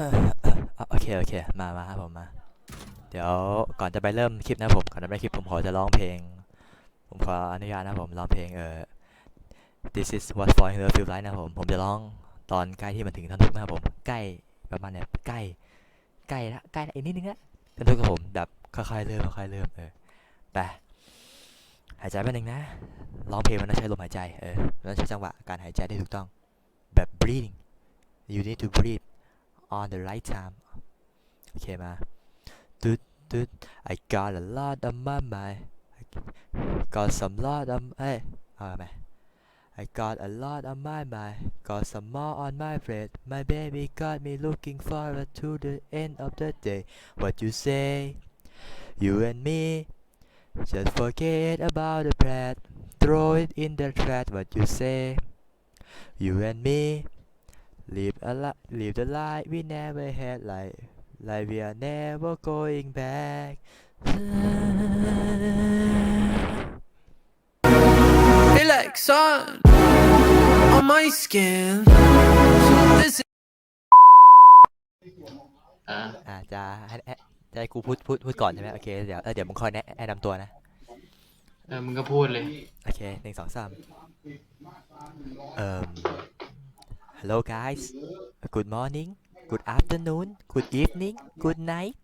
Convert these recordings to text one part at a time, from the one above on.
ออเออเอาโอเคโอเคมามาครับผมมา เดี๋ยวก่อนจะไปเริ่มคลิปนะผมก่อนจะไปคลิปผมขอจะร้องเพลง ผมขออนุญาตนะผมร้องเพลงเออ This is what falling in love Feel like นะผมผมจะร้องตอนใกล้ที่มันถึงท่อนทุกนะครับผมใกล้ประมาณเนี่ยใกล้ใกล้ละใกล้ละอีกนิดนึงละท่อนทุกกับผมแบบค่อยๆเริ่มค่อยๆเริ่มเออไปหายใจแป๊บนึงนะร้องเพลงมันต้องใช้ลมหายใจเออมันต้องใช้จังหวะการหายใจได้ถูกต้องแบบ breathing you need to breathe on the right time โอเคมาตึ๊ดตึ๊ด I got a lot on my mind I got some lot on เอ้ยเอาไหม I got a lot on my mind got some more on my plate my baby got me looking forward to the end of the day what you say you and me just forget about the past throw it in the trash what you say you and me Live a li- live the life we never had like like we are never going back Feel like sun on my skin. This อ่าอ่าจะให้ให้จะให้กูพูดพูดพูดก่อนใช่ไหมโอเคเดี๋ยวเออเดี๋ยวมึงคอยแนะแนะนำตัวนะ เออมึงก็พูดเลย โอเคหนึ่งสองสามเอ่อ hello guys good morning good afternoon good evening good night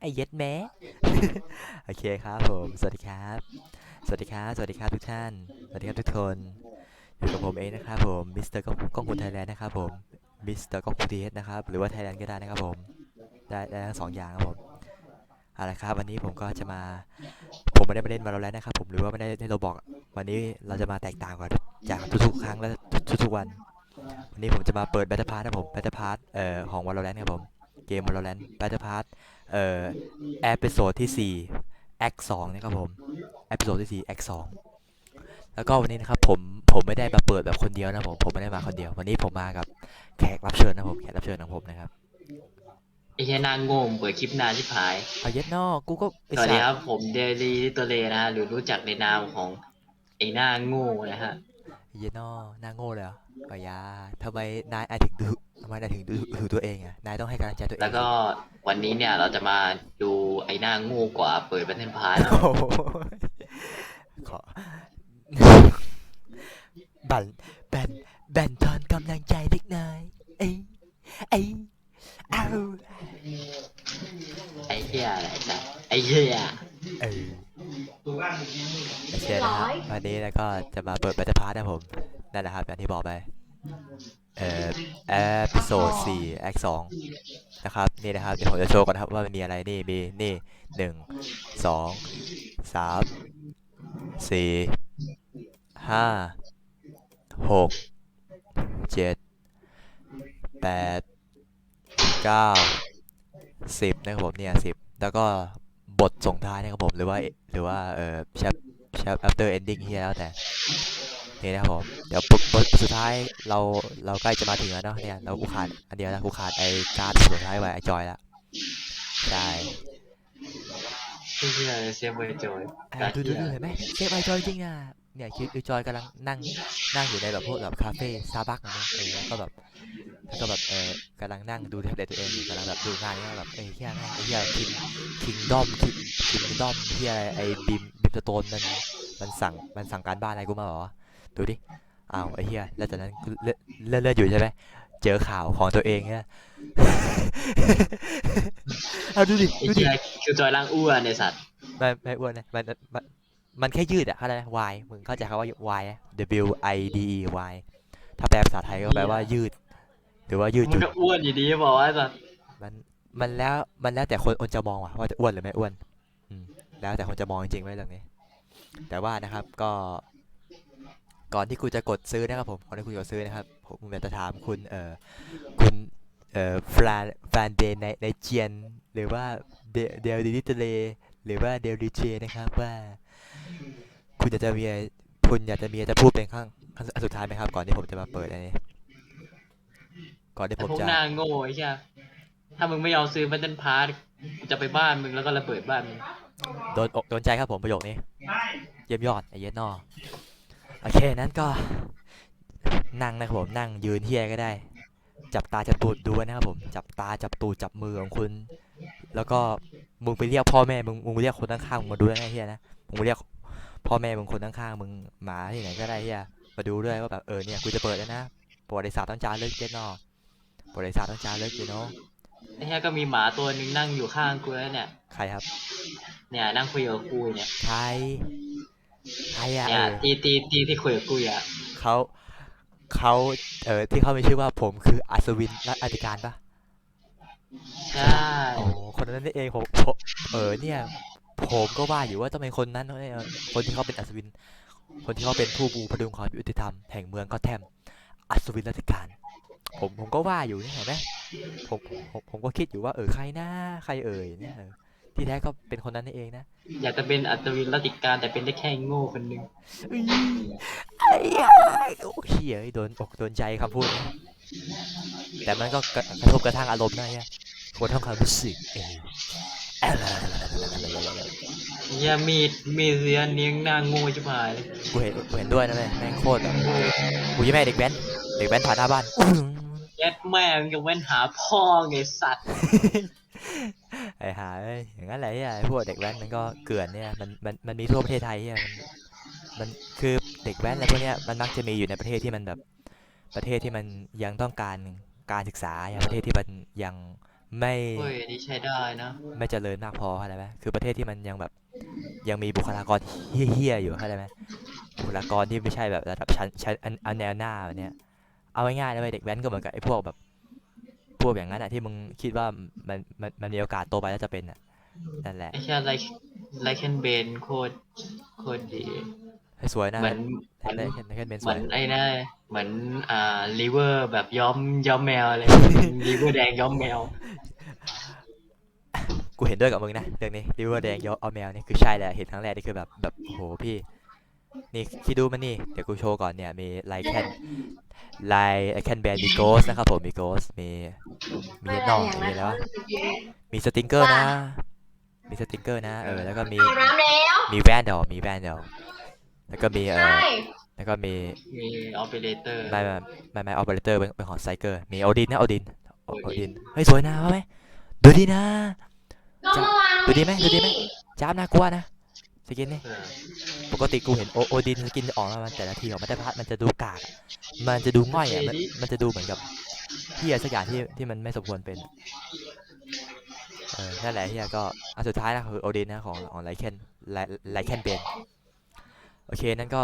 ไอ้เย็ดแม้โอเคครับผม สวัสดีครับ สวัสดีครับ สวัสดีครับทุกท่าน สวัสดีครับทุกคน อยู่กับผมเองนะครับผม มิสเตอร์ก้องก้องคุณไทยแลนด์นะครับผม มิสเตอร์ก้องคุณทีเอสนะครับ หรือว่าไทยแลนด์ก็ได้นะครับผม ได้ได้ทั้งสองอย่างครับผมเอาละครับวันนี้ผมก็จะมา ผมไม่ได้มาเล่นมาแล้วนะครับผม หรือว่าไม่ได้เล่นโรบอก วันนี้เราจะมาแตกต่างกว่าจากทุกๆ ครั้งและทุกๆวัน วันนี้ผมจะมาเปิด Battle Pass นะผม Battle Pass เอ่อของ Valorant ครับผม เกม Valorant Battle Pass เอ่อเอพิโซดที่4 Act 2นะครับผมเอพิโซดที่4 Act 2แล้วก็วันนี้นะครับผมผมไม่ได้มาเปิดแบบคนเดียวนะผมผมไม่ได้มาคนเดียว วันนี้ผมมากับแขกรับเชิญนะผมแขกรับเชิญของผมนะครับไอ้แค่นางโง่เปิดคลิปนานชิบหายเอาเย็ดนอกกูก็ไอ้สวัสดีสัตครับว์ผมเดลีลิตเลนะฮะหรือรู้จักในนามของไอ้หน้าโง่นะฮะเย็ดนอกหน้าโง่เลยเหรอ ก็ยาทำไมนายอายถึงดูทำไมนายถึงดูดูตัวเองอะ นายต้องให้กำลังใจตัวเองแล้วก็วันนี้เนี่ยเราจะมาดูไอ้หน้าโง่กว่าเปิดบันเทิงพาร์โอ้โหขอบันแบนแบนทอนกำลังใจเล็กน้อยเอ้ยเอ้ยเอาไอ้เหี้ยอะไรจ้ะไอ้เหี้ยเออโอเคนะครับวันนี้แล้วก็จะมาเปิดบัตเตอร์พาร์ทนะผม นั่นแหละครับอย่างที่บอกไปเอ่อเอพิโซดสี่แอคสองนะครับนี่นะครับเดี๋ยวผมจะโชว์ก่อนนะครับว่ามันมีอะไรนี่มีนี่หนึ่งสองสามสี่ห้าหกเจ็ดแปดเก้าสิบนะครับผมเนี่ยสิบแล้วก็บทส่งท้ายนะครับผมหรือว่าหรือว่าเอ่อ chap chap after ending ที่แล้วแต่ นี่นะครับผมเดี๋ยวปุ๊บบทสุดท้ายเราเราใกล้จะมาถึงแล้วเนาะเนี่ยเรากูขาดอันเดียวแล้วกูขาดไอ้การ์ดสุดท้ายไว้ไอ้จอยละใช่ไอ้เหี้ยเสียเบอร์โจยเออดูดูดูเห็นไหมเซฟไอ้จอยจริงอะเนี่ยคิดไอ้จอยกำลังนั่งนั่งอยู่ในแบบพวกแบบคาเฟ่ซาบักนะเออแล้วก็แบบแล้วก็แบบเออกำลังนั่งดูแท็บเล็ตตัวเองอยู่กำลังแบบดูงานนี้แบบเอ้ยเฮียแม่งไอ้เฮียคิงคิงดอมคิงคิงดอมเฮียอะไรไอ้บิมบิมสโตนมันมันสั่งมันสั่งการบ้านอะไรกูมาเหรอ ดูดิอ้าวไอ้เฮียแล้วจากนั้นกูเลื่อนเลื่อนเลื่อนอยู่ใช่ไหมเจอข่าวของตัวเองเนี่ย เอาดูดิไอ้ดูดิเหี้ยคือจอยร่างอ้วนในสัตว์ไม่ไม่อ้วนนะมันมันมันแค่ยืดอะเข้าใจไหม Y มึงเข้าใจคำว่า Y อะ W I D E Y ถ้าแปลภาษาไทยก็แปลว่ายืด หรือว่ายืดหมัยุ่นนก็อ้วนอยู่ดีบอกว่าสัตว์มันมันแล้วมันแล้วแต่คนคนจะมองว่ะว่าจะอ้วนหรือไม่อ้วนอืมแล้วแต่คนจะมองจริงๆไว้เรื่องนี้ แต่ว่านะครับก็ ก่อนที่คุณจะกดซื้อนะครับผมก่อนที่คุณจะกดซื้อนะครับผมอยากจะถามคุณเอ่อคุณเอ่อฟลานฟลานเดนในในเจียน หรือว่าเดเดลดิลิทเลหรือว่าเดลดิเจนะครับว่าคุณอยากจะมีอะไรคุณอยากจะมีอะไรจะพูดเป็นข้างข้างอันสุดท้ายไหมครับ ก่อนที่ผมจะมาเปิดอันนี้ ก่อนที่ไอ้ผมพวกจะหน้าโง่ไอ้เหี้ยถ้ามึงไม่ยอมซื้อบันเทิงพาร์จะไปบ้านมึงแล้วก็ระเบิดบ้านมึง โดนอกโดนใจครับผมประโยคนี้ เยี่ยมยอดไอ้เย็ดนอ โอเคนั้นก็นั่งนะครับผมนั่งยืนเฮียก็ได้ จับตาจับตูดดูไว้นะครับผม จับตาจับตูดจับมือของคุณ แล้วก็มึงไปเรียกพ่อแม่มึงมึงไปเรียกคนข้างๆมึงมาดูด้วยนะเฮียนะมึงไปเรียกพ่อแม่มึงคนข้างๆมึงหมาที่ไหนก็ได้เฮียมาดูด้วยว่าแบบเออเนี่ยกูจะเปิดแล้วนะประวัติศาสตร์ต้องจารึกเจนนอประวัติศาสตร์ต้องจารึกเจนอไอ้เหี้ยก็มีหมาตัวหนึ่งนั่งอยู่ข้างกูแล้วเนี่ย ใครครับ เนี่ยนั่งคุยกับกูอยู่เนี่ย ใคร ใครอะเนี่ยเออตีตีตีที่คุยกับกูอะเขาเขาเออที่เขามีชื่อว่าผมคืออัศวินรัตน์อธิการปะใช่โอ้คนนั้นนี่เองผมผมเออเนี่ย ผมก็ว่าอยู่ว่าต้องเป็นคนนั้นเนี่ยคนที่เขาเป็นอัศวิน คนที่เขาเป็นผู้บูพดุงความยุติธรรมแห่งเมืองก็แทมอัศวินรัตน์อธิการ ผมผมก็ว่าอยู่นี่เห็นไหมผมผมผมก็คิดอยู่ว่าเออใครนะใครเอ่ยเนี่ยเออ ที่แท้ก็เป็นคนนั้นนี่เองนะอยากจะเป็นอัศวินรัตติการแต่เป็นได้แค่โง่คนหนึ่งอุ๊ยไอ้ยายโอ้เหี้ยโดนอกโดนใจคำพูดนี้แต่มันก็กระกระทบกระทั่งอารมณ์นะเนี่ยกระทั่งความรู้สึกเออเหี้ยมีดมีดเสียเนียงหน้าโง่ชิบหายเลยกูเห็นกูเห็นด้วยนะเลยแม่งโคตรแบบกูยังไม่ให้เด็กแว้นเด็กแว้นผ่านหน้าบ้าน แยัดแม่งจะเว้นหาพ่อไงสัตว์ ไอ้ห่าเอ้ยอย่างนั้นแหละไอ้พวกเด็กแว้นมันก็เกลื่อนเนี่ยมันมันมันมีทั่วประเทศไทยเนี่ยมันมันคือเด็กแว้นอะไรพวกเนี้ยมันมักจะมีอยู่ในประเทศที่มันแบบประเทศที่มันยังต้องการการศึกษาอย่างประเทศที่มันยังไม่เฮ้ยอันนี่ใช้ได้นะไม่เจริญมากพอเข้าใจไหมคือประเทศที่มันยังแบบยังมีบุคลากรเฮี้ยๆอยู่เข้าใจไหมบุคลากรที่ไม่ใช่แบบระดับชั้นชั้นอันอันแนวหน้าแบบเนี้ยเอาง่ายๆนะเว้ยเด็กแว้นก็เหมือนกับไอ้พวกแบบ พวกอย่างนั้นอะที่มึงคิดว่ามันมันมันมีโอกาสโตไปแล้วจะเป็นอะนั่นแหละไอ้แค่ไลค์ไลค์แคนเบนโคตรโคตรดีให้สวยนะเหมือนเหให้มือนได้แค่ได้แค่เป็นสเหมืวอยนไอ้นั่นเหมือนอ่าลิเวอร์แบบย้อมย้อมแมวอะไรลิเวอร์แดงย้อมแมวกูเห็นด้วยกับมึงนะเรื่องนี้ริเวอร์แดงยอเอาแมวนี่คือใช่แหละเห็นครั้งแรกนี่คือแบบแบบโอ้โหพี่ นี่คิดดูมันนี่ เดี๋ยวกูโชว์ก่อนเนี่ย มีไลแคนไลแคนแบนมีโกสนะครับผม มีโกส มี มีนอกมีอะไรวะมีสติงเกอร์นะ มีสติงเกอร์นะ เออ แล้วก็มีอาบน้ำแล้วมีแวนดอลมีแวนดอลแล้วก็มีเออใช่แล้วก็มีมีออเปเรเตอร์ไม่ไม่ไม่ไม่ออเปอเรเตอร์เป็นเป็นของไซเกอร์ มีโอดินนะโอดินโอดิน เฮ้ยสวยนะว่าไหมดูดีนะก็เมื่อวานดูดีไหมดูดีไหมจ้าบน่ากลัวนะสกินนี่เออ ปกติกูเห็นโอโอดินสกินออกมาแต่ละทีออกมาได้พัดมันจะดูกากอะมันจะดูง่อยอะมันมันจะดูเหมือนกับเฮียสักอย่างที่ที่มันไม่สมควรเป็นเออนั่นแหละเฮียก็อันสุดท้ายนะคือโอดินนะของของไลเคนไลไลเคนเบนโอเคนั่นก็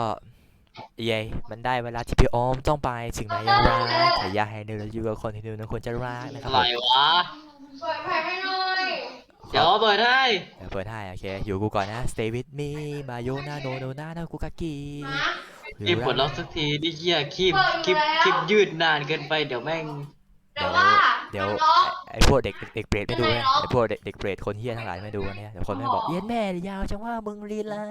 เย้มันได้เวลาที่พี่ออมต้องไปถึงไหนอย่างไรแต่อย่าให้เดินอยู่กับคนที่เดินควรจะรักนะครับอะไรผมวะ เปิดไฟให้หน่อย เดี๋ยวเปิดให้เดี๋ยวเปิดให้โอเค อยู่กูก่อนนะ stay with me มาโยนาโนโนนานากุกากินะรีบปลดล็อกสักทีดิเหี้ยคลิปคลิปคลิปยืดนานเกินไปเดี๋ยวแม่งแต่ว่าเดี๋ยวน้องไอ้พวกเด็กเด็กเปรตไม่ดูเป็นนะไรเนอะไอ้พวกเด็กเด็กเปรตคนเฮี้ยทั้งหลายไม่ดูนะเนี่ยเดี๋ยวคนไม่งบอกหรอเย็นแม่ยาวจังว่ามึงลีลา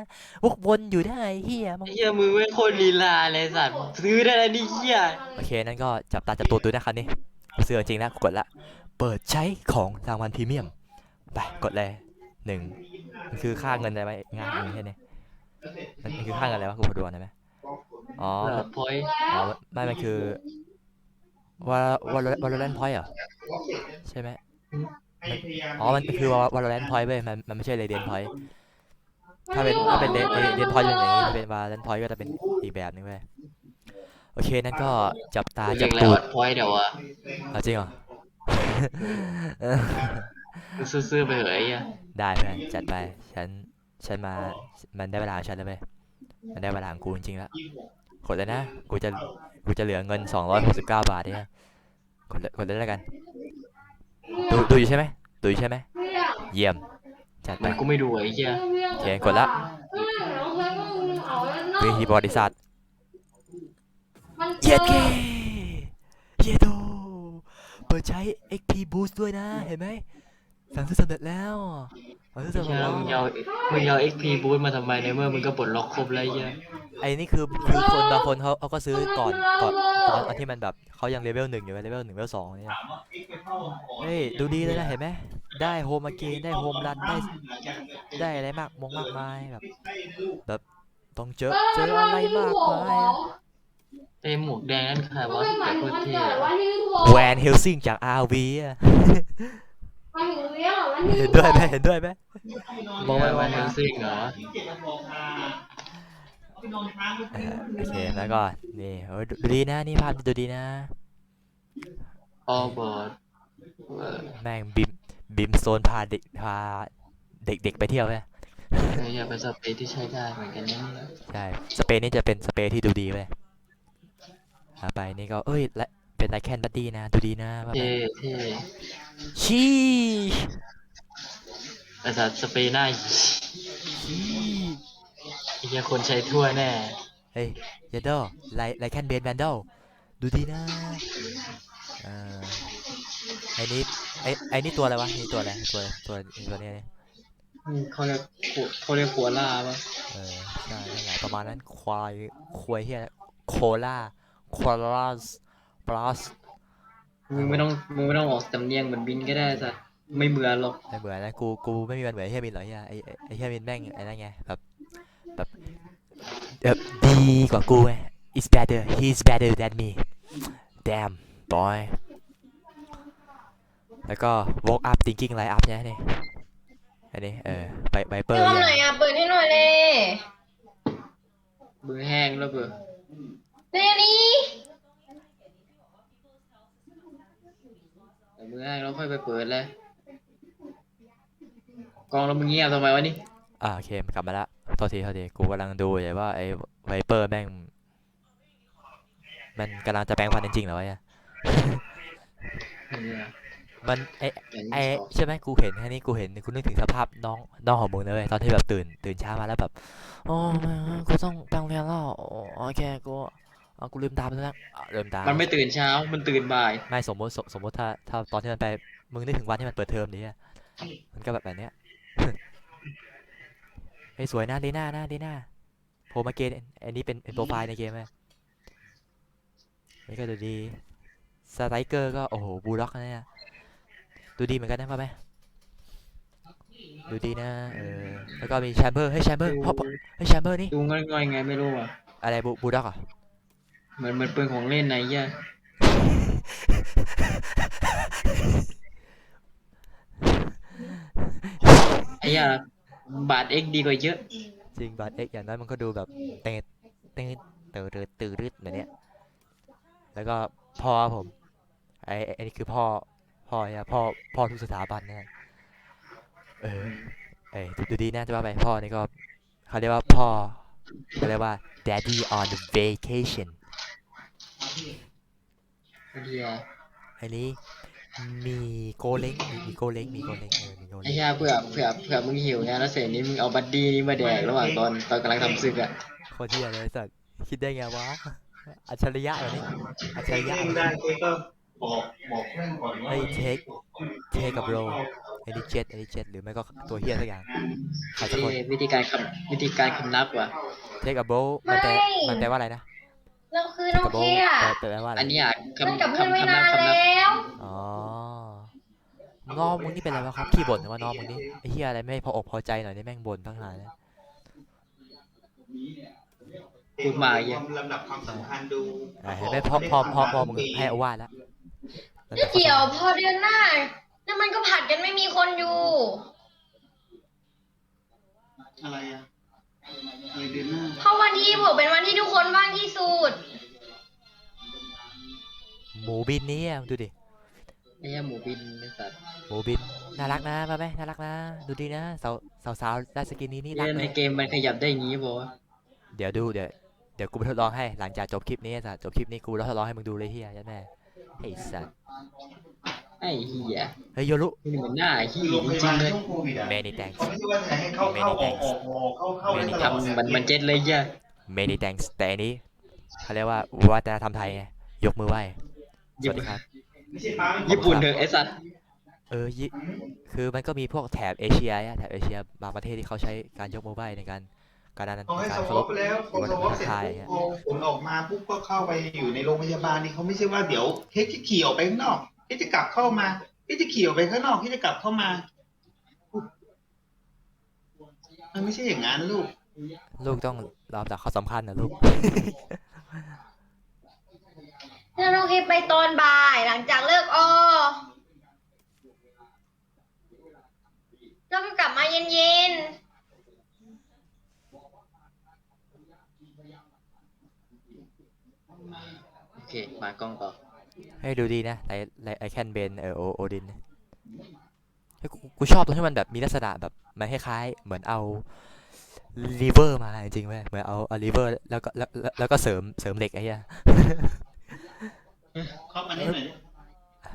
วกวนอยู่ได้เฮี้ยมึงไอ้เหี้ยมือไม่งโคตรลีลาเลยสัตว์ซื้อได้แล้วนี่เหี้ยโอเคนั่นก็จับตาจับตัวดูนะครับนี่เสื้อจริงนะกดละ เปิดใช้ของรางวัลพรีเมียม ไปกดเลยหนึ่งมันคือค่าเงินอะไรไหมงานนี้ใช่ไหมมันมันคือค่าเงินอะไรวะกูขอดูก่อนได้ไหมอ๋อเออพอย อ๋อไม่มันคือวาลวาลแลนพอยเหรอใช่ไหมมันอ๋อมันคือวาลแลนพอยเว้ยมันมันไม่ใช่เรเดียนพอยถ้าเป็นถ้าเป็นเรเดียนพอยเป็นอย่างนี้ถ้าเป็นวาลแลนพอยก็จะเป็นอีกแบบนึงเว้ยโอเคนั่นก็จับตาเรีจัยบกอะไรตูอดอดพอยเดี๋ยววะเอาจริงเหรอ ซื้อๆไปเหอะไอ้เหี้ยได้เพื่อนจัดไป ฉัน ฉันมา มันได้เวลาของฉันแล้วเว้ยมันได้เวลาของกูจริงๆแล้ว กดเลยนะ กูจะ กูจะเหลือเงิน269บาทเนี่ย กดเลยกดเลยแล้วกัน ดูดูอยู่ใช่ไหมดูอยู่ใช่ไหมเรื่องเยี่ยม จัดไป มันกูไม่ดูไอ้เหี้ยเรื่องโอเคกดละเรื่องน้องเคยก็มึงเอาแล้วเนาะคือฮีประวัติศาสตร์มันเจเย็ดอเกเยโดเปิดใช้ XP Boost ด้วยนะ เห็นไหม สั่งซื้อสำเร็จแล้วสั่งซื้อไอ้สำเร็เหี้จยแล้วมึงเอามึงเอา XP boost มาทำไมในเมื่อมึงก็ปลดล็อกครบแล้วไอ้เหี้ยไอ้นี่คือคือคนบางคนเขาเขาก็ซื้อก่อนก่อนตอนตอนที่มันแบบเขายังเลเวลหนึ่งอยู่เลเวลหนึ่งเลเวลสองเนี่ยเฮ้ยดูดีเลยนะเห็นไหมได้โฮม a เกนได้โฮมรันได้ได้อะไรมากมงมากมายแบบแบบต้องเจอเจออะไรมากมายอะไอ้หมวกแดงนั่นใครก็วะไม่หมายแต่ถึโคงตรวันเท่เกิดอะวันที่สิบหกแวนเฮลซิงจาก RV อะห มายถึงเลี้ยงเหรอวันที่เห็สินบด้วยไหมหกเห็นด้วยไหมมองไปมองมันมาซิ่งเหรอเออโอเคแล้วก็นี่โอ้ยดูดีนะนี่ภาพดูดีนะออบอร์ดเออแม่งบิมบิมโซนพาเด็กพาเด็กๆไปเที่ยวไหมเอออย่าเป็นสเปรย์ที่ใช้ได้เหมือนกันนะเนี่ยใช่สเปรย์นี่จะเป็นสเปรย์ที่ดูดีเว้ยเอาไปนี่ก็เอ้ยและ เป็นไลแคนบัดดี้นะ ดูดีนะว่าไปเท่เท่ชี้ไอสัตว์สเปรย์หน้าชี้ไอ้เหี้ยคนใช้ทั่วแน่เฮ้ยเยดโดไลไลแคนเบนแวนดอลดูดีนะเออไอ้นี่ไอ้ไอ้นี่ตัวอะไรวะนี่ตัวอะไรตัวตัวตัวเนี้ยอืมเขาเรียกขวเขาเรียกขัวล่าปะเออใช่นั่นแหละประมาณนั้นควายควายเฮียโคลาโคลาส ปลัสมึงไม่ต้องมึงไม่ต้องออกสำเนียงเหมือนบินก็ได้สัตว์ไม่เหมือนหรอกไม่เหมือนนะกูกูไม่มีวันเหมือนไอ้เฮียมินหรอกเฮียไอ้ไอ้ไอ้เฮียมินแม่งไอ้นั่นไงแบบแบบแบบดีกว่ากูไง is better he's better than me damn boy แล้วก็ woke up thinking like up ใช่ไหมนี่อันนี้เออไปไปเปิดทำหน่อยอะเปิดให้หน่อยเลยมือแห้งแล้วเบื่อเรนี่ แต่มือแห้งแล้วค่อยไปเปิดเลยกองแล้วมึงเงียบทำไมวะนี่อ่าโอเคกลับมาละโทษทีโทษทีกูกำลังดูอยู่ว่าไอ้ไวเปอร์แม่งมันกำลังจะแปลงฟันจริงๆเหรอวะเนี่ยเนี่ยมันไออย่างไอนี้สองใช่ไหมกูเห็นแค่นี้กูเห็นกูนึกถึงสภาพน้องน้องของมึงเลยเว้ยตอนที่แบบตื่น ตื่นเช้ามาแล้วแบบโอ้แม่งกูต้องแปลงเรียนแล้วโอ้โอเคกู เอากูลืมตาไปแล้วอะลืมตามันไม่ตื่นเช้า มันตื่นบ่าย ไม่สมมติสมสมมติถ้าถ้าตอนที่มันไปมึงนึกถึงวันที่มันเปิดเทอมดิอะมันก็แบบแบบเนี้ย เฮ้ยสวยนะดีน่านะดีน่าโพมาเกนอันนี้เป็นเป็นโปรไฟล์ในเกมไหมนี่ก็ดูดีสไตรเกอร์ก็โอ้โหบูลด็อกนะเนี่ยดูดีเหมือนกันนะพ่อไหมดูดีนะเออแล้วก็มีแชมเบอร์เฮ้ยแชมเบอร์พ่อพ่อเฮ้ยแชมเบอร์นี่ดูง่อยๆไงไม่รู้อะอะไรบูบูลด็อกอะ เหมือนเหมันปืนของเล่นไหนเหี้ยไอ้เหี้ยบาทเอ็กดีกว่าเยอะจริงบัตเอ็กอย่างน้อยมันก็ดูแบบเตะเตะตื่นตื่นตื่นรึดแบบเนี้ยแล้วก็พ่อผมไอ้ไอ้นี่คือพ่อพ่อเนี่ยพ่อพ่อทุกสถาบันเนี่ยเออเอ้ดูดูดีนะจะว่าไปพ่อนี่ก็เขาเรียกว่าพ่อเขาเรียกว่า daddy on vacation ไอ้เหี้ยอันนี้มีโกเล้งมีมีโกเล้งมีโกเล้งเออมีโกไอ้เล้งเหี้ยเผื่อเผื่อเผื่อมึงหิวไงแล้วเสร็จนี้มึงเอาบัดดี้นี่มาแดกระหว่างตอนตอนกำลังทำศึกอะโคตรเที่ยเลยสัตว์คิดได้ไงวะอัจฉริยะเหรอเนี่ยอัจฉริยะเองได้เจ๊ก็บอกบอกแม่งก่อนว่าไอ้เทคเทคกับโรไอ้นี่เจ็ดไอ้นี่เจ็ดหรือไม่ก็ตัวเฮียสักอย่างใครสักคนเอ้ยวิธีการคำวิธีการคำนับว่ะเทคกับโรมันแปลมันแปลว่าอะไรนะ เราคือเทน้คองกับโรเคอะแปลแปลว่าอะไรอันนี้อะเล่นคำกับเพื่อนคำไม่คำนันาบนคำนับแล้วอ๋อน้องมึงนี่เป็นอะไรวะครับขี้บ่นหรือว่าน้องมึงนี่ไอ้เฮียอะไรไม่พออกพอใจหน่อยนี่แม่งบ่นทั้งหลายเลยพูดมาไอ้เหี้ยลำดับความสำคัญดูอ่าเห็นไหมพ่อพ่อพ่อพ่อมึงให้อาวาดแล้วไม่เกี่ยวพอเดือนหน้าแล้วมันก็ผัดกันไม่มีคนอยู่ อะไรอะอะไร เดือนหน้าเพราะวันที่ผมเป็นวันที่ทุกคนว่างที่สุด หมูบินนี่อะดูดิ ไอ้เหี้ยหมูบินไอ้สัตว์หมูบิน น่ารักนะมาไหมน่ารักนะ ดูดีนะสาวสาวสาวได้สกินนี้นี่รักเล่นเลในยเกมมันขยับได้อย่างงี้ป่าวะเดี๋ยวดูเดี๋ยวเดี๋ยวกูไปทดลองให้หลังจากจบคลิปนี้สัตว์จบคลิปนี้กูแล้วทดลองให้มึงดูเลยเฮียยันแม่ไอ้สัตว์ไอ้เหี้ยเฮ้ยโยรุนี่เหมือนหน้าเหี้ยโรงพจยาริบางลๆเลยช่วงโควิดอะ many thanks เขาไม่ใช่ว่าจะให้เข้าเข้าออกออกออกเข้าเข้าได้ตลอดทำมันมันเจ็ดเลยเหี้ย many thanks แต่อันนี้เขาเรียกว่าวัฒนธรรมไทยไงยกมือไหว้สวัสดีครับ ไม่ใช่ป้าไม่ญี่ปุ่นเถอะไอ้สัตว์เออยิคือมันก็มีพวกแถบเอเชียอะแถบเอเชียบางประเทศที่เขาใช้การยกมือไหว้ในการการนั้นเขาให้การสเคาวรอพปไปแล้วพอสวอปเสร็จทักทายปุ๊อย่างเงี้ยบพอผลออกมาปุ๊บก็เข้าไปอยู่ในโรงพยาบาลนี่เขาไม่ใช่ว่าเดี๋ยวเฮ้ยจะขี่ออกไปข้างนอก เฮ้ยจะกลับเข้ามาเฮ้ยจะขี่ออกไปข้างนอกเฮ้ยจะกลับเข้ามามันไม่ใช่อย่างนั้นลูก ลูกต้องรับจากข้อสำคัญนะลูกนั่นโอเคไปตอนบ่ายหลังจากเลิกออแล้วก็กลับมาเย็นโอเค มากล้องต่อ ให้ดูดีนะไอไอแคนเบนเออโอโอดินเฮ้ยกูกูชอบตรงที่มันแบบมีลักษณะแบบมันคล้ายๆเหมือนเอาลีเวอร์มาจริงๆเว้ยเหมือนเอาเอาลีเวอร์แล้วก็แล้วแล้วแล้วก็เสริมเสริมเหล็กไอ้เหี้ยเข้ามานี่หน่อยดิ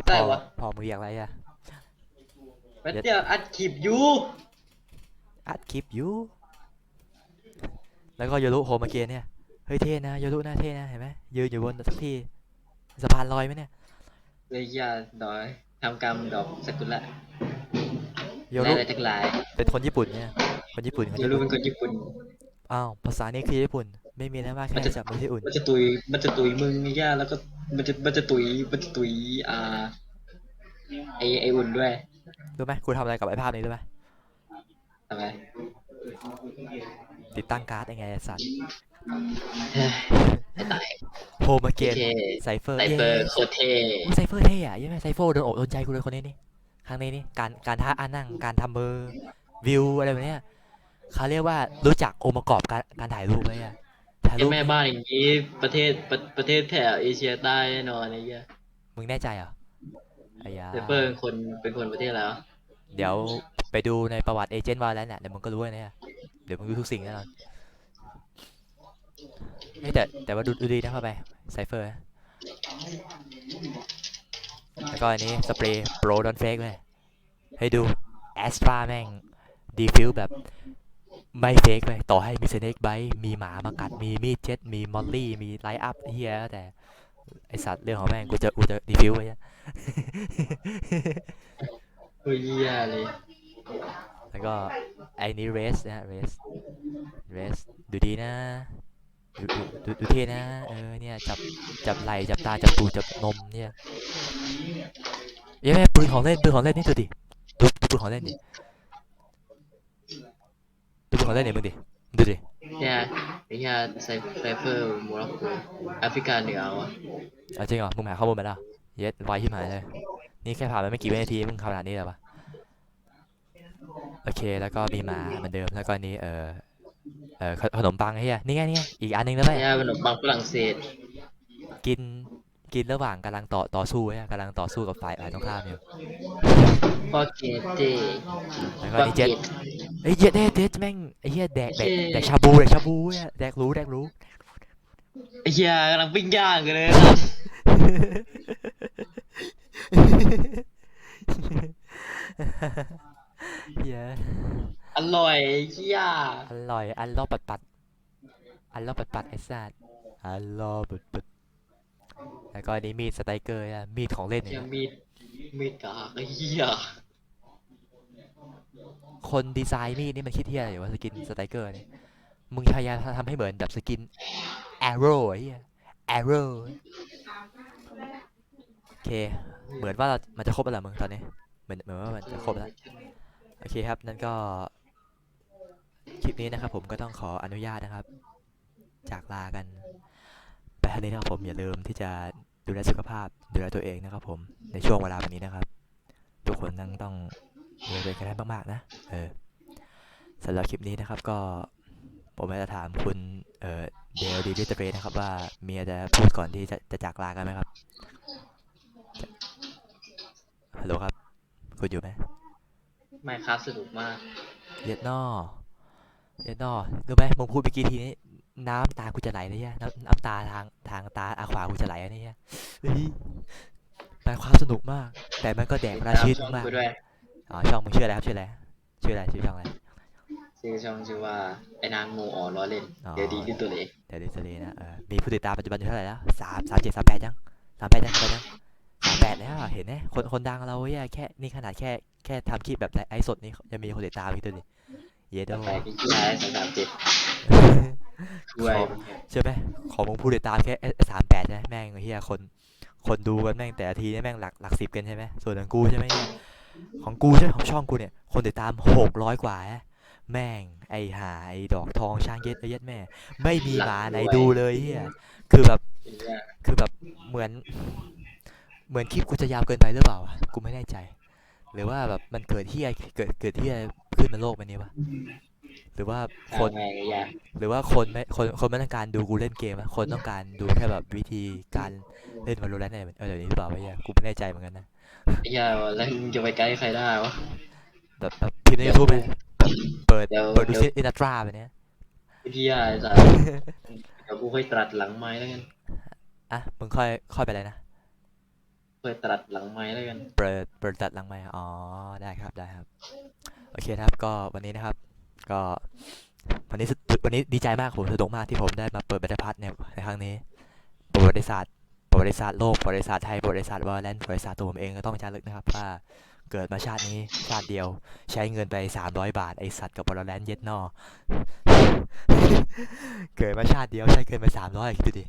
ได้พอวะพอมึงอยากอะไรอะมันจะอัดคลิปอยู่อัดคลิปอยู่แล้วก็โยรุโฮมาเกนเนี่ยเฮ้ยเท่นะโยรุน่าเท่นะเห็นไหมยืนอยู่บนสักที่ สะพานลอยไหมเนี่ยเลยยาดอยทำกรรมดอกสกุละโยได้รุอะไรทั้งหลายเป็นคนญี่ปุ่นเนี่ยคนญี่ปุ่นคนยูญี่รู้ปุ่นเป็นคนญี่ปุ่น อ้าวภาษานี้คือญี่ปุ่น ไม่มีนะมากมัแค่นจะ จับมือที่อุ่นมันจะตุย มันจะตุยมึงนี่ย่าแล้วก็มันจะมันจะตุยมันจะตุยอ่าไอไออุ่นด้วยรู้ไหมกูทำอะไรกับไอ้ภาพนี้รู้ไหมทำไมติดตั้งการ์ดยังไงไอ้สัตว์เฮ้ย ไอ้ตาย โฮมาเกนเท่ไซเฟอร์ไซเปอร์โคตรเท่ไซเฟอร์เท่อะยังไงไซเฟอร์โดนอกโดนใจกูเลยคนนี้นี่ครั้งนี้นี่การการท่าอานั่งการทำเบอร์วิวอะไรแบบเนี้ยเขาเรียกว่ารู้จักองค์ประกอบการการถ่ายรูปไหมอะถ่ายไอ้รูปแม่บ้านอย่างนี้ประเทศประประเทศแถบเอเชียใต้แน่นอนไอ้เหี้ยมึงแน่ใจเหรอไอ้ยา ไซเปอร์เป็นคนเป็นคนประเทศแล้วเดี๋ยวไปดูในประวัติเอเจนต์วาแล้วเนี่ยเดี๋ยวมึงก็รู้เนี่ยเดี๋ยวมึงรู้ทุกสิ่งแน่นอน เฮ้ยแต่แต่ว่าดูดูดีนะเข้าไปไซเฟอร์ แล้วก็อันนี้สเปรย์โปรดอนเฟกเลยให้ดูแอสตราแม่งดีฟิลแบบไม่เฟกเลยต่อให้มีสเนกไบมีหมามากัด มีมีดเจ็ตมีมอลลี่ มีไลท์อัพเฮียแต่ ไอสัตว์เรื่องของแม่งกูจะกูจะดีฟิลไว้อะเฮ้ยเหี้ยเลย แล้วก็ไอ้นี้เรสนะเรสเรสดูดีนะ ดูดูดูเท่นะเออเนี่ยจับจับไหล่จับตาจับตูดจับนมเนี่ยเย้แม่ปืนของเล่นปืนของเล่นนี่ดูดิดูดูปืนของเล่นดิดูปืนของเล่นเนี่ยมึงดิดูดิเนี่ยไอ้เหี้ยไซไซเปอร์โมร็อกโกแอฟริกาเหนือวะเอาจริงเหรอมึงหาข้อมูลมาแล้วเย็ดไวที่หมายเลยนี่แค่ผ่านมาไม่กี่วินาทีมึงขนาดนี้แล้วปะโอเคแล้วก็มีหมาเหมือนเดิมแล้วก็นนี้เออ เออขขนมปังไอ้เฮียนี่ไงนี่ไงอีกอันหนึงแล้วไหม เนี่ยขนมปังฝรั่งเศสกินกินระหว่างกำลังต่อต่อสู้เนี่ยกำลังต่อสู้กับฝ่ายฝ่ายตรงข้ามอยู่ฟอเกตเจแล้วก็ฟอนี่เกเจ็ดตเอ้ยเจ็ดเด็ดเด็ดแม่งไอ้เหี้ยแดกแดกเชี่ยแดกชาบูแดกชาบูเนี่ยแดกรู้แดกรู้ ไอ้เหี้ยกำลังปิ้งย่างกันเลยเหี้ย อร่อยไอ้เหี้ยอร่อย อันล้อปัดปัด อันล้อปัดปัดไอ้สัสอันล้อปัดปัดแล้วก็อันนี้มีดสไตรเกอร์อะมีดของเล่นเหี้ยเนี่ยมีดมีดกากไอ้เหี้ยคนดีไซน์มีดนี่มันคิดเที่ยอะไรวะสกินสไตรเกอร์เนี่ยมึงพยายามทำให้เหมือนแบบสกินแอโร่ไอ้เหี้ยแอโร่โอเค เหมือนว่าเรามันจะครบแล้วเหรอมึงตอนนี้ เหมือนเหมือนว่ามันจะครบแล้ว โอเคครับ นั่นก็ คลิปนี้นะครับผมก็ต้องขออนุญาตนะครับ จากลากันไปเท่านี้นะครับผมอย่าลืมที่จะดูแลสุขภาพดูแลตัวเองนะครับ ผมในช่วงเวลาแบบนี้นะครับ ทุกคนต้องต้องดูแลตัวเองกันให้มากๆนะเออสำหรับคลิปนี้นะครับก็ผมอยากจะถามคุณเอ่อเดลดีวิตเรนะครับ ว่ามีอะไรจะพูดก่อนที่จะจะจากลากันไหมครับฮัลโหลครับ คุณอยู่ไหมไม่ครับสนุกมากเย็ดนอ เย็ดนอรู้ไหมมึงพูดเมื่อกี้ทีนี้น้ำตากูจะไหลเลยเนี่ยน้ำน้ำตาทางทางตาอาขวากูจะไหลอันนี้เฮ้ยมันความสนุกมาก แต่มันก็แดกเวลาชีวิตช่องมากกูด้วยอ๋อช่องมึงชื่ออะไรครับชื่ออะไรชื่ออะไรชื่อช่องอะไรชื่อช่องชื่อว่าไอ้นางโมอ่อนล้อเล่นอ๋อเดี๋ยวดีขึ้นตัวเลยเดี๋ยวดิสเลย์นะเออมีผู้ติดตามปัจจุบันอยู่เท่าไหร่แล้วสามสามเจ็ดสามแปดยังสามแปดยังไปยังสามแปดแล้วอะเห็นไหมคนคนดังเราเนี่ยแค่นี่ขนาดแค่แค่ทำคลิปแบบไอซ์สดนี่ยังมีคนติดตามอีกตัวนี่ เยโดไปกินที่ร้านสามสามเจ็ดช่วยใช่ไหมของมึงผู้ติดตามแค่สามแปดใช่ไหมแม่งไอ้เฮียคน คนดูกันแม่งแต่ละทีเนี่ยแม่งหลักหลักสิบกันใช่ไหมส่วนของกูใช่ไหมเนี่ยของกูใช่ไหมของช่องกูเนี่ย คนติดตามหกร้อยกว่าฮะแม่งไอหาไอดอกทองช้างเย็ดไอเย็ดแม่ ไม่มีหมาไหนดูเลยเฮียคือแบบไอ้เหี้ยคือแบบเหมือน เหมือนคลิปกูจะยาวเกินไปหรือเปล่าวะกูไม่แน่ใจ หรือว่าแบบมันเกิดที่เกิดเกิดที่ ขึ้นในโลกใบนี้วะหรือว่าคคนนแม่งไอ้เหี้ยหรือว่าคนไม่คนคนไม่ต้องการดูกูเล่นเกมอะคนต้องการดูแค่แบบวิธีการเล่นวอลเลนอะไรแบบนี้หรือเปล่าวะเฮียกูไม่แน่ใจเหมือนกันนะไอ้เหี้ยแล้วมึงจะไปไกด์ใครได้วะแบบแบบพิมพ์ในยูทูบไปแบบเปิดเดี๋ยวเปิดดูเดี๋ยวซิอินดัตราไปเนี้ยไอ้เหี้ยไอ้สัสเดี๋ยวกูค่อยตรัสหลังไม้แล้วกันอะมึงค่อยค่อยไปเลยนะค่อยตรัสหลังไม้แล้วกัน เปิดเปิดตัดหลังไมค์อ๋อได้ครับได้ครับ โอเคนะครับก็วันนี้นะครับ ก็วันนี้วันนี้ดีใจมากผมสนุกมากที่ผมได้มาเปิดบัตรพัทเนี่ยในครั้งนี้ประวัติศาสตร์ประวัติศาสตร์โลกประวัติศาสตร์ไทยประวัติศาสตร์วอลเลนประวัติศาสตร์ตัวผมเองก็ต้องจารึกนะครับว่าเกิดมาชาตินี้ชาติเดียว ใช้เงินไป 300 บาท ไอสัตว์กับวอลเลนเย็ดนอเกิดมาชาติเดียวใช้เงินไป300คิดดูดิ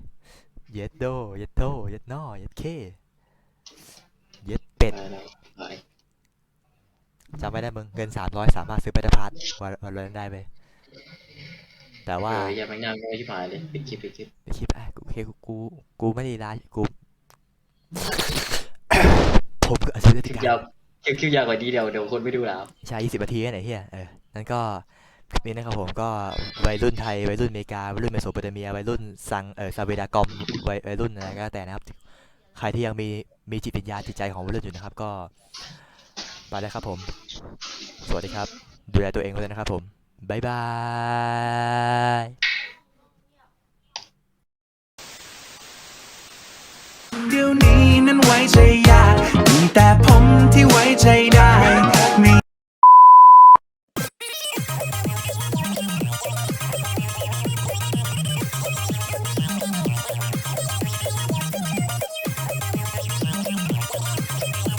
เย็ดโดเย็ดโตเย็ดนอเย็ดเคเย็ดเป็ด จำไม่ได้มึงเงินสามร้อยสามารถซื้อไปได้พาร์ทวันวันเลยได้ไปแต่ว่าเอออย่าไปนั่งไม่ชิบหายเลยปิดคลิปปิดคลิปไอ้คลิปอะกูโอเคกูกูกูไม่ได้ร้ายกู ผมก็อาชีพคลิติปกายาวคลิปคลิปยาวกว่านี้เดี๋ยวเดี๋ยวคนไม่ดูแล้วใช่ยี่สิบนาทีแค่ไหนเฮียเออนั่นก็คลิปนี้นะครับผมก็วัยรุ่นไทยวัยรุ่นอเมริกาวัยรุ่นเมโสโปเตเมียวัยรุ่นซังเออซาเวดากอมวัยวัยรุ่นอะไรก็แต่นะครับ ใครที่ยังมีมีจิตวิญญาณจิตใจของวัยรุ่นอยู่นะครับ ก็ไปแล้วครับผม สวัสดีครับ ดูแลตัวเองไว้เลยนะครับผมบ๊ายบายเดี๋ยวนี้นั้นไว้ใจยากมีแต่ผมที่ไว้ใจได้